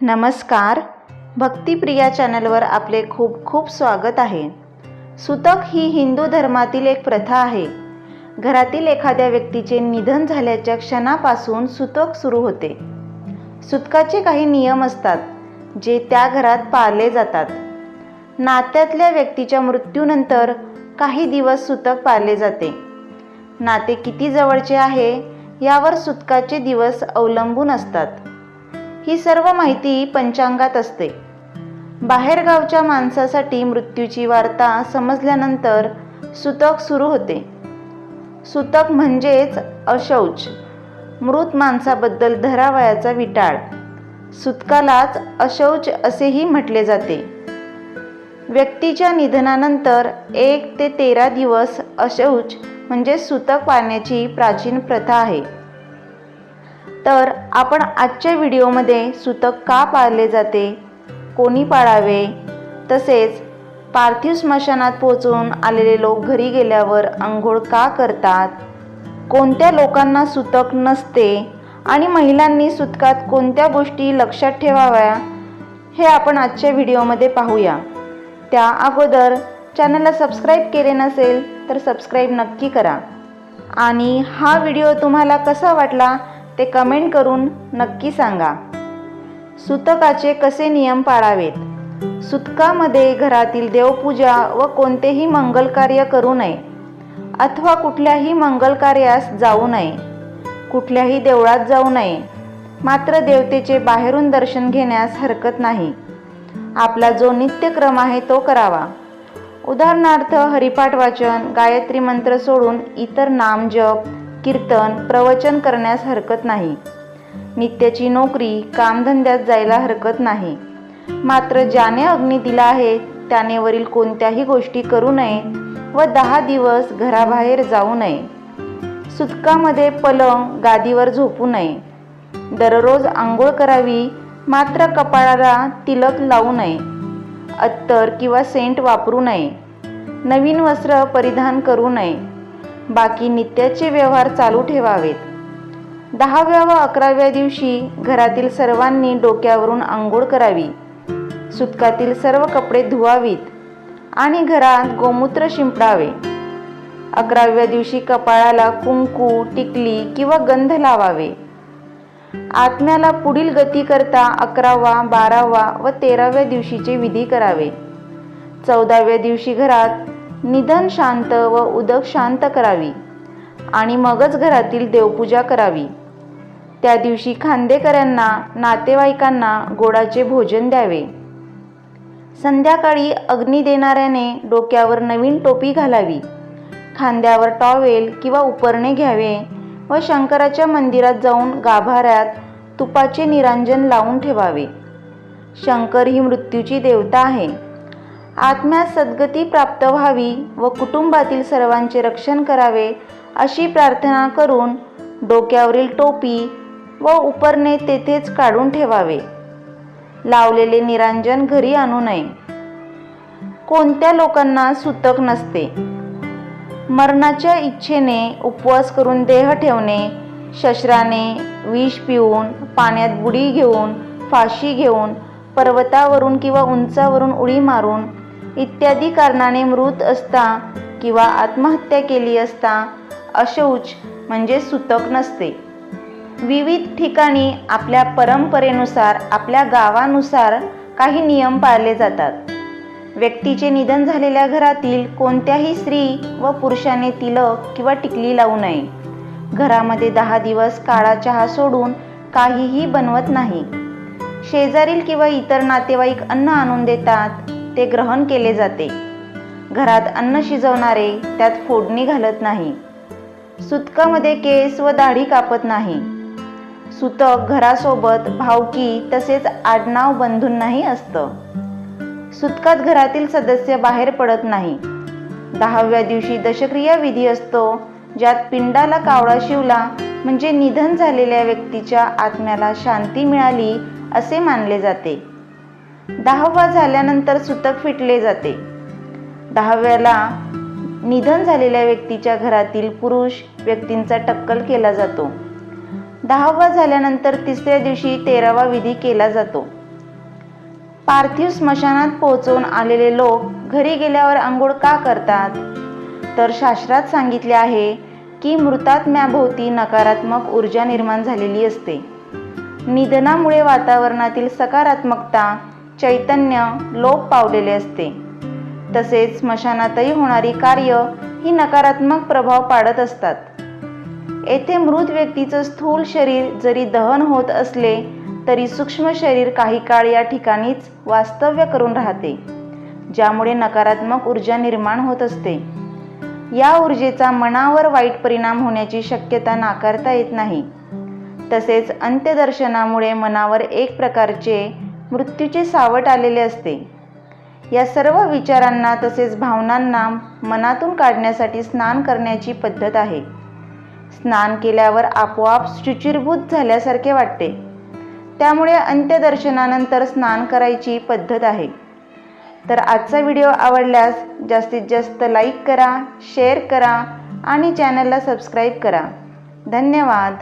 नमस्कार. भक्तिप्रिया चॅनलवर आपले खूप खूप स्वागत आहे. सुतक ही हिंदू धर्मातील एक प्रथा आहे. घरातील एखाद्या व्यक्तीचे निधन झाल्याच्या क्षणापासून सुतक सुरू होते. सुतकाचे काही नियम असतात जे त्या घरात पाळले जातात. नात्यातल्या व्यक्तीच्या मृत्यूनंतर काही दिवस सुतक पाळले जाते. नाते किती जवळचे आहे यावर सुतकाचे दिवस अवलंबून असतात. ही सर्व माहिती पंचांगात असते. बाहेरगावच्या माणसासाठी मृत्यूची वार्ता समजल्यानंतर सुतक सुरू होते. सुतक म्हणजेच अशौच मृत माणसाबद्दल धरावयाचा विटाळ. सुतकालाच अशौच असेही म्हटले जाते. व्यक्तीच्या निधनानंतर एक ते तेरा दिवस अशौच म्हणजे सुतक पाळण्याची प्राचीन प्रथा आहे. तर आपण आजच्या व्हिडिओमध्ये सुतक का पाळले जाते कोणी पाळावे? तसेच पार्थिव स्मशानात पोहोचून आलेले लोक घरी गेल्यावर आंघोळ का करतात? कोणत्या लोकांना सुतक नसते आणि महिलांनी सुतकात कोणत्या गोष्टी लक्षात ठेवाव्या हे आपण आजच्या व्हिडिओमध्ये पाहूया. त्या अगोदर चॅनलला सबस्क्राईब केले नसेल तर सबस्क्राईब नक्की करा. आणि हा व्हिडिओ तुम्हाला कसा वाटला ते कमेंट करून नक्की सांगा. सुतकाचे कसे नियम पाळावेत? सुतकामध्ये घरातील देवपूजा व कोणतेही मंगल कार्य करू नये अथवा कुठल्याही मंगल कार्यास जाऊ नये कुठल्याही देवळात जाऊ नये. मात्र देवतेचे बाहेरून दर्शन घेण्यास हरकत नाही. आपला जो नित्यक्रम आहे तो करावा. उदाहरणार्थ हरिपाठ वाचन गायत्री मंत्र सोडून इतर नाम जप कीर्तन प्रवचन करण्यास हरकत नाही. नित्याची नोकरी कामधंद्यात जायला हरकत नाही. मात्र ज्याने अग्नी दिला आहे त्याने वरील कोणत्याही गोष्टी करू नये व दहा दिवस घराबाहेर जाऊ नये. सुतकामध्ये पलंग गादीवर झोपू नये. दररोज आंघोळ करावी मात्र कपाळाला तिलक लावू नये. अत्तर किंवा सेंट वापरू नये. नवीन वस्त्र परिधान करू नये. बाकी नित्याचे व्यवहार चालू ठेवावेत. दहाव्या व अकराव्या दिवशी घरातील सर्वांनी डोक्यावरून आंघोळ करावी. सुतकातील सर्व कपडे धुवावीत आणि घरात गोमूत्र शिंपडावे. अकराव्या दिवशी कपाळाला कुंकू टिकली किंवा गंध लावावे. आत्म्याला पुढील गती करता अकरावा बारावा व तेराव्या दिवशीचे विधी करावे. चौदाव्या दिवशी घरात निधन शांत व उदक शांत करावी आणि मगच घरातील देवपूजा करावी. त्या दिवशी खांदेकऱ्यांना नातेवाईकांना गोडाचे भोजन द्यावे. संध्याकाळी अग्नी देणाऱ्याने डोक्यावर नवीन टोपी घालावी. खांद्यावर टॉवेल किंवा उपरणे घ्यावे व शंकराच्या मंदिरात जाऊन गाभाऱ्यात तुपाचे निरांजन लावून ठेवावे. शंकर ही मृत्यूची देवता आहे. आत्म्यास सद्गती प्राप्त व्हावी व कुटुंबातील सर्वांचे रक्षण करावे अशी प्रार्थना करून डोक्यावरील टोपी व उपरणे तेथेच काढून ठेवावे. लावलेले निरांजन घरी आणू नये. कोणत्या लोकांना सुतक नसते. मरणाच्या इच्छेने उपवास करून देह ठेवणे शस्त्राने विष पिऊन पाण्यात बुडी घेऊन फाशी घेऊन पर्वतावरून किंवा उंचावरून उडी मारून इत्यादी कारणाने मृत असता किंवा आत्महत्या केली असता अशौच म्हणजे सुतक नसते. विविध ठिकाणी आपल्या परंपरेनुसार आपल्या गावानुसार काही नियम पाळले जातात. व्यक्तीचे निधन झालेल्या घरातील कोणत्याही स्त्री व पुरुषाने तिलक किंवा टिकली लावू नये. घरामध्ये दहा दिवस काळा चहा सोडून काहीही बनवत नाही. शेजारील किंवा इतर नातेवाईक अन्न आणून देतात ते ग्रहण केले जाते. घरात अन्न शिजवणारे त्यात फोडणी घालत नाही. सुतकामध्ये केस व दाढी कापत नाही. सुतक घरासोबत भावकी तसेच आडनाव बंधूंनाही असतं. सुतकात घरातील सदस्य बाहेर पडत नाही. दहाव्या दिवशी दशक्रिया विधी असतो ज्यात पिंडाला कावळा शिवला म्हणजे निधन झालेल्या व्यक्तीच्या आत्म्याला शांती मिळाली असे मानले जाते. दहावा झाल्यानंतर सुतक फिटले जाते. दहाव्याला निधन झालेल्या व्यक्तीच्या घरातील पुरुष व्यक्तींचा टक्कल केला जातो. दहावा झाल्यानंतर तिसऱ्या दिवशी तेरावा विधी केला जातो. पार्थिव स्मशानात पोहोचवून आलेले लोक घरी गेल्यावर आंघोळ का करतात? तर शास्त्रात सांगितले आहे की मृतात्म्याभोवती नकारात्मक ऊर्जा निर्माण झालेली असते. निधनामुळे वातावरणातील सकारात्मकता चैतन्य लोप पावलेले असते. तसेच स्मशानातही होणारी कार्य ही नकारात्मक प्रभाव पाडत असतात. येथे मृत व्यक्तीचं स्थूल शरीर जरी दहन होत असले तरी सूक्ष्म शरीर काही काळ या ठिकाणीच वास्तव्य करून राहते ज्यामुळे नकारात्मक ऊर्जा निर्माण होत असते. या ऊर्जेचा मनावर वाईट परिणाम होण्याची शक्यता नाकारता येत नाही. तसेच अंत्यदर्शनामुळे मनावर एक प्रकारचे मृत्यूचे सावट आलेले असते. या सर्व विचारांना तसेच भावनांना मनातून काढण्यासाठी स्नान करण्याची पद्धत आहे. स्नान केल्यावर आपोआप शुचिरभूत झाल्यासारखे वाटते. त्यामुळे अंत्यदर्शनानंतर स्नान करायची पद्धत आहे. तर आजचा व्हिडिओ आवडल्यास जास्तीत जास्त लाईक करा शेअर करा आणि चॅनलला सबस्क्राईब करा. धन्यवाद.